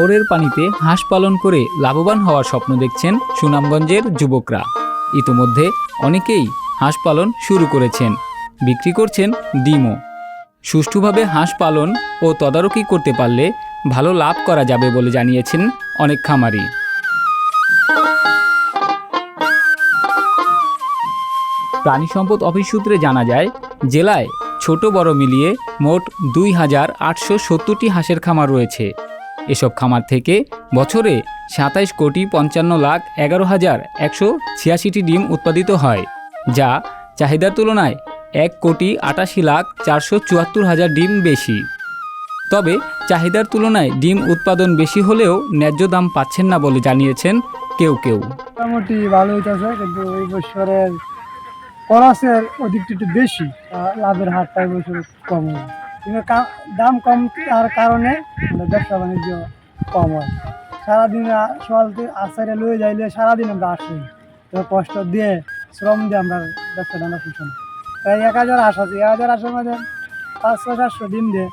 হাওরের পানিতে হাঁস পালন করে লাভবান হওয়ার স্বপ্ন দেখছেন সুনামগঞ্জের যুবকরা। ইতোমধ্যে অনেকেই হাঁস পালন শুরু করেছেন। বিক্রি করছেন ডিমও। সুষ্ঠুভাবে হাঁস পালন ও তদারকি করতে পারলে ভালো লাভ করা যাবে বলে জানিয়েছেন অনেক খামারি। প্রাণী সম্পদ অফিস সূত্রে জানা যায়, জেলায় ছোট বড় মিলিয়ে মোট দুই হাজার আটশো সত্তরটি হাঁসের খামার রয়েছে। এসব খামার থেকে বছরে সাতাইশ কোটি পঞ্চান্ন লাখ এগারো হাজার একশো ছিয়াশিটি ডিম উৎপাদিত হয়, যা চাহিদার তুলনায় এক কোটি আটাশি লাখ চারশো চুয়াত্তর হাজার ডিম বেশি। তবে চাহিদার তুলনায় ডিম উৎপাদন বেশি হলেও ন্যায্য দাম পাচ্ছেন না বলে জানিয়েছেন কেউ কেউ। মোটামুটি ভালো হইতেছে, কিন্তু এই বছরের খরচের অধিকটা একটু বেশি লাভের হারটা এই বছর কম হয় দাম কম তার কারণে আমাদের ব্যবসা বাণিজ্য কম হয়। সারাদিন আ- সকাল থেকে আসারে লয়ে যাইলে সারাদিন আমরা আসি। তো কষ্ট দিয়ে শ্রম দিয়ে আমরা ব্যবসাটা আমরা শুষণ তাই এক হাজার আছে, এক হাজার আসার মধ্যে পাঁচশো সাতশো ডিম দিয়ে।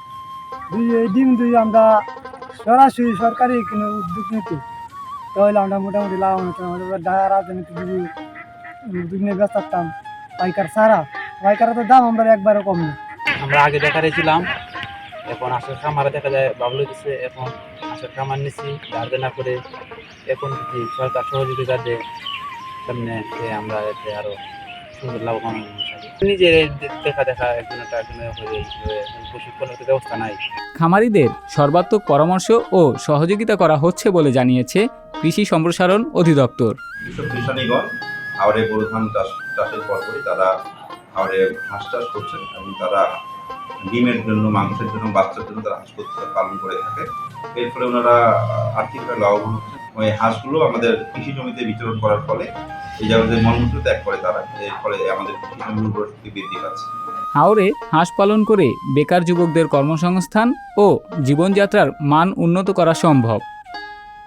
দুই ডিম দুই আমরা সরাসরি সরকারি কোনো উদ্যোগ নিতে তাহলে আমরা মোটামুটি লাভ হতো আমাদের ঢাকা রাজনীতি উদ্যোগ নিয়ে ব্যস্ত থাকতাম পাইকার ছাড়া, পাইকারের তো দাম আমরা একবারও কম নেই আমরা আগে দেখা রেছিলাম এখন আশের খামারে দেখা যায় বাবলু দিচ্ছে এখন আশের খামার নিচ্ছি গার্জে না করে। এখন কি সরকার সহযোগিতা দেয় সামনে আমরা এতে আরও সুন্দর লাভবান। নিজের দেখা দেখা একজন একটা হয়ে প্রশিক্ষণের ব্যবস্থা নাই। খামারিদের সর্বাত্মক পরামর্শ ও সহযোগিতা করা হচ্ছে বলে জানিয়েছে কৃষি সম্প্রসারণ অধিদপ্তর। কৃষক কৃষানীগণ হাওড়ে গরু ধান চাষ চাষের পরপরই তারা হাওড়ে হাঁস চাষ করছেন এবং তারা ডিমের জন্য, মাংসের জন্য, বাচ্চার জন্য তারা হাঁস পালন করে থাকে। এর ফলে ওনারা আর্থিকভাবে লাভবান হচ্ছেন। ওই হাঁসগুলো আমাদের কৃষি জমিতে বিতরণ করার ফলে এই ত্যাগ করে তারা। এর ফলে আমাদের কৃষি জমির বৃদ্ধি পাচ্ছে। হাওরে হাঁস পালন করে বেকার যুবকদের কর্মসংস্থান ও জীবনযাত্রার মান উন্নত করা সম্ভব।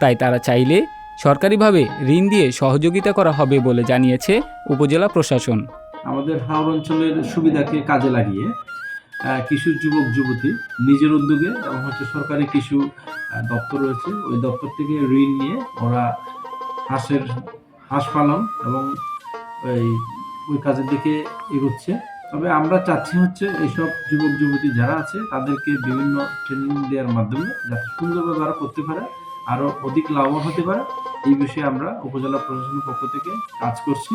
তাই তারা চাইলে সরকারিভাবে ঋণ দিয়ে সহযোগিতা করা হবে বলে জানিয়েছে উপজেলা প্রশাসন। আমাদের হাওড় অঞ্চলের সুবিধাকে কাজে লাগিয়ে কিছু যুবক, যুবতী নিজের উদ্যোগে এবং হচ্ছে সরকারি কিছু দপ্তর রয়েছে। ওই দপ্তর থেকে ঋণ নিয়ে ওরা হাঁসের, হাঁস পালন এবং ওই ওই কাজের দিকে এগোচ্ছে। তবে আমরা চাচ্ছি হচ্ছে এইসব যুবক, যুবতী যারা আছে, তাদেরকে বিভিন্ন ট্রেনিং দেওয়ার মাধ্যমে যাতে সুন্দরভাবে তারা করতে পারে আরও অধিক লাভবান হতে পারে। এই বিষয়ে আমরা উপজেলা প্রশাসনের পক্ষ থেকে কাজ করছি।